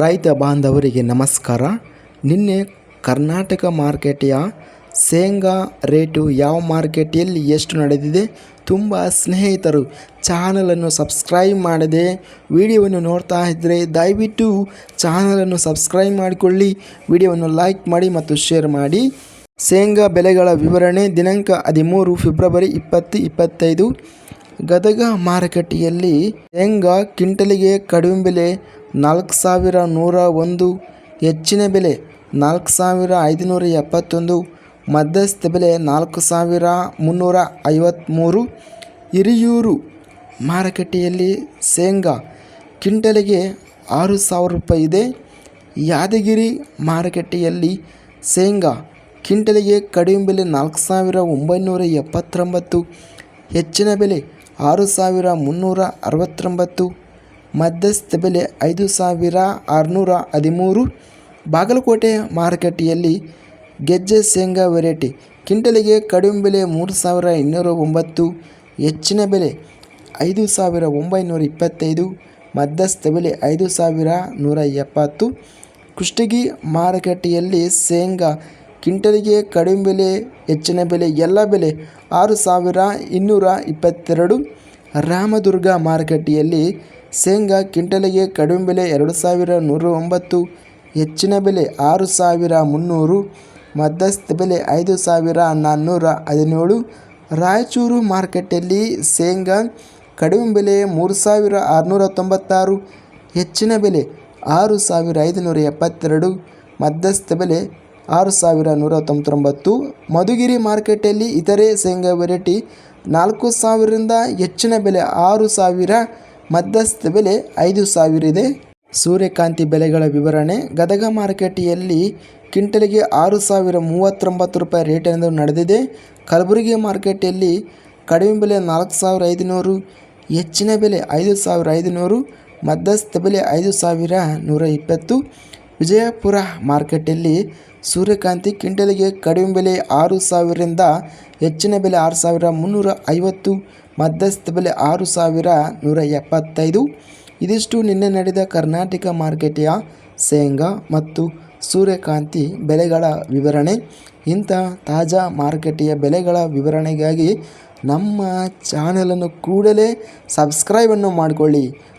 ರೈತ ಬಾಂಧವರಿಗೆ ನಮಸ್ಕಾರ. ನಿನ್ನೆ ಕರ್ನಾಟಕ ಮಾರ್ಕೆಟಿಯ ಶೇಂಗಾ ರೇಟು ಯಾವ ಮಾರ್ಕೆಟಲ್ಲಿ ಎಷ್ಟು ನಡೆದಿದೆ ತುಂಬ ಸ್ನೇಹಿತರು ಚಾನಲನ್ನು ಸಬ್ಸ್ಕ್ರೈಬ್ ಮಾಡದೆ ವಿಡಿಯೋವನ್ನು ನೋಡ್ತಾ ಇದ್ದರೆ ದಯವಿಟ್ಟು ಚಾನಲನ್ನು ಸಬ್ಸ್ಕ್ರೈಬ್ ಮಾಡಿಕೊಳ್ಳಿ, ವಿಡಿಯೋವನ್ನು ಲೈಕ್ ಮಾಡಿ ಮತ್ತು ಶೇರ್ ಮಾಡಿ. ಶೇಂಗಾ ಬೆಲೆಗಳ ವಿವರಣೆ ದಿನಾಂಕ ಹದಿಮೂರು ಫೆಬ್ರವರಿ ಇಪ್ಪತ್ತು, ಇಪ್ಪತ್ತೈದು. ಗದಗ ಮಾರುಕಟ್ಟೆಯಲ್ಲಿ ಶೇಂಗಾ ಕ್ವಿಂಟಲಿಗೆ ಕಡಿಮೆ ಬೆಲೆ ನಾಲ್ಕು ಸಾವಿರ ನೂರ ಒಂದು, ಹೆಚ್ಚಿನ ಬೆಲೆ ನಾಲ್ಕು ಸಾವಿರ ಐದುನೂರ ಎಪ್ಪತ್ತೊಂದು, ಮಧ್ಯಸ್ಥ ಬೆಲೆ ನಾಲ್ಕು ಸಾವಿರ ಮುನ್ನೂರ ಐವತ್ತ್ಮೂರು ಹಿರಿಯೂರು ಮಾರುಕಟ್ಟೆಯಲ್ಲಿ ಶೇಂಗಾ ಕ್ವಿಂಟಲಿಗೆ ಆರು ಸಾವಿರ ರೂಪಾಯಿ ಇದೆ. ಯಾದಗಿರಿ ಮಾರುಕಟ್ಟೆಯಲ್ಲಿ ಶೇಂಗಾ ಕ್ವಿಂಟಲಿಗೆ ಕಡಿಮೆ ಬೆಲೆ ನಾಲ್ಕು ಸಾವಿರ ಒಂಬೈನೂರ ಎಪ್ಪತ್ತೊಂಬತ್ತು, ಹೆಚ್ಚಿನ ಬೆಲೆ ಆರು ಸಾವಿರ ಮುನ್ನೂರ ಅರವತ್ತೊಂಬತ್ತು, ಮಧ್ಯಸ್ಥ ಬೆಲೆ ಐದು ಸಾವಿರ ಆರುನೂರ ಹದಿಮೂರು, ಬಾಗಲಕೋಟೆ ಮಾರುಕಟ್ಟೆಯಲ್ಲಿ ಗೆಜ್ಜೆ ಶೇಂಗಾ ವೆರೈಟಿ ಕ್ವಿಂಟಲಿಗೆ ಕಡಿಮೆ ಬೆಲೆ ಮೂರು ಸಾವಿರ ಇನ್ನೂರ ಒಂಬತ್ತು, ಹೆಚ್ಚಿನ ಬೆಲೆ ಐದು ಸಾವಿರ ಒಂಬೈನೂರ ಇಪ್ಪತ್ತೈದು, ಮಧ್ಯಸ್ಥ ಬೆಲೆ ಐದು ಸಾವಿರ ನೂರ ಎಪ್ಪತ್ತು. ಕುಷ್ಟಗಿ ಮಾರುಕಟ್ಟೆಯಲ್ಲಿ ಶೇಂಗಾ ಕ್ವಿಂಟಲಿಗೆ ಕಡಿಮೆ ಬೆಲೆ, ಹೆಚ್ಚಿನ ಬೆಲೆ, ಎಲ್ಲ ಬೆಲೆ ಆರು ಸಾವಿರ ಇನ್ನೂರ ಇಪ್ಪತ್ತೆರಡು. ರಾಮದುರ್ಗ ಮಾರುಕಟ್ಟೆಯಲ್ಲಿ ಶೇಂಗಾ ಕ್ವಿಂಟಲಿಗೆ ಕಡಿಮೆ ಬೆಲೆ ಎರಡು ಸಾವಿರ ನೂರ ಒಂಬತ್ತು ಹೆಚ್ಚಿನ ಬೆಲೆ ಆರು ಸಾವಿರ ಮುನ್ನೂರು, ಮಧ್ಯಸ್ಥ ಬೆಲೆ ಐದು ಸಾವಿರ ನಾನ್ನೂರ ಹದಿನೇಳು. ರಾಯಚೂರು ಮಾರುಕಟ್ಟೆಯಲ್ಲಿ ಶೇಂಗಾ ಕಡಿಮೆ ಬೆಲೆ ಮೂರು ಸಾವಿರ ಆರುನೂರ ತೊಂಬತ್ತಾರು ಹೆಚ್ಚಿನ ಬೆಲೆ ಆರು ಸಾವಿರ ಐದುನೂರ ಎಪ್ಪತ್ತೆರಡು, ಮಧ್ಯಸ್ಥ ಬೆಲೆ ಆರು ಸಾವಿರ ನೂರ ತೊಂಬತ್ತೊಂಬತ್ತು ಮಧುಗಿರಿ ಮಾರ್ಕೆಟಲ್ಲಿ ಇತರೆ ಶೇಂಗಾ ವೆರೈಟಿ ನಾಲ್ಕು ಸಾವಿರದಿಂದ ಹೆಚ್ಚಿನ ಬೆಲೆ ಆರು ಸಾವಿರ, ಮಧ್ಯಸ್ಥ ಬೆಲೆ ಐದು ಸಾವಿರ ಇದೆ. ಸೂರ್ಯಕಾಂತಿ ಬೆಲೆಗಳ ವಿವರಣೆ, ಗದಗ ಮಾರುಕಟ್ಟೆಯಲ್ಲಿ ಕ್ವಿಂಟಲ್ಗೆ ಆರು ಸಾವಿರ ಮೂವತ್ತೊಂಬತ್ತು ರೂಪಾಯಿ ರೇಟ್ ಎಂದು ನಡೆದಿದೆ. ಕಲಬುರಗಿ ಮಾರ್ಕೆಟಲ್ಲಿ ಕಡಿಮೆ ಬೆಲೆ ನಾಲ್ಕು ಸಾವಿರ ಐದುನೂರು, ಹೆಚ್ಚಿನ ಬೆಲೆ ಐದು ಸಾವಿರ ಐದುನೂರು, ಮಧ್ಯಸ್ಥ ಬೆಲೆ ಐದು ಸಾವಿರ ನೂರ ಇಪ್ಪತ್ತು. ವಿಜಯಪುರ ಮಾರ್ಕೆಟಲ್ಲಿ ಸೂರ್ಯಕಾಂತಿ ಕ್ವಿಂಟಲಿಗೆ ಕಡಿಮೆ ಬೆಲೆ ಆರು ಸಾವಿರದಿಂದ ಹೆಚ್ಚಿನ ಬೆಲೆ ಆರು ಸಾವಿರ ಮುನ್ನೂರ ಐವತ್ತು, ಮಧ್ಯಸ್ಥ ಬೆಲೆ ಆರು ಸಾವಿರ ನೂರ ಎಪ್ಪತ್ತೈದು. ಇದಿಷ್ಟು ನಿನ್ನೆ ನಡೆದ ಕರ್ನಾಟಕ ಮಾರ್ಕೆಟಿಯ ಶೇಂಗಾ ಮತ್ತು ಸೂರ್ಯಕಾಂತಿ ಬೆಲೆಗಳ ವಿವರಣೆ. ಇಂಥ ತಾಜಾ ಮಾರುಕಟ್ಟೆಯ ಬೆಲೆಗಳ ವಿವರಣೆಗಾಗಿ ನಮ್ಮ ಚಾನಲನ್ನು ಕೂಡಲೇ ಸಬ್ಸ್ಕ್ರೈಬನ್ನು ಮಾಡಿಕೊಳ್ಳಿ.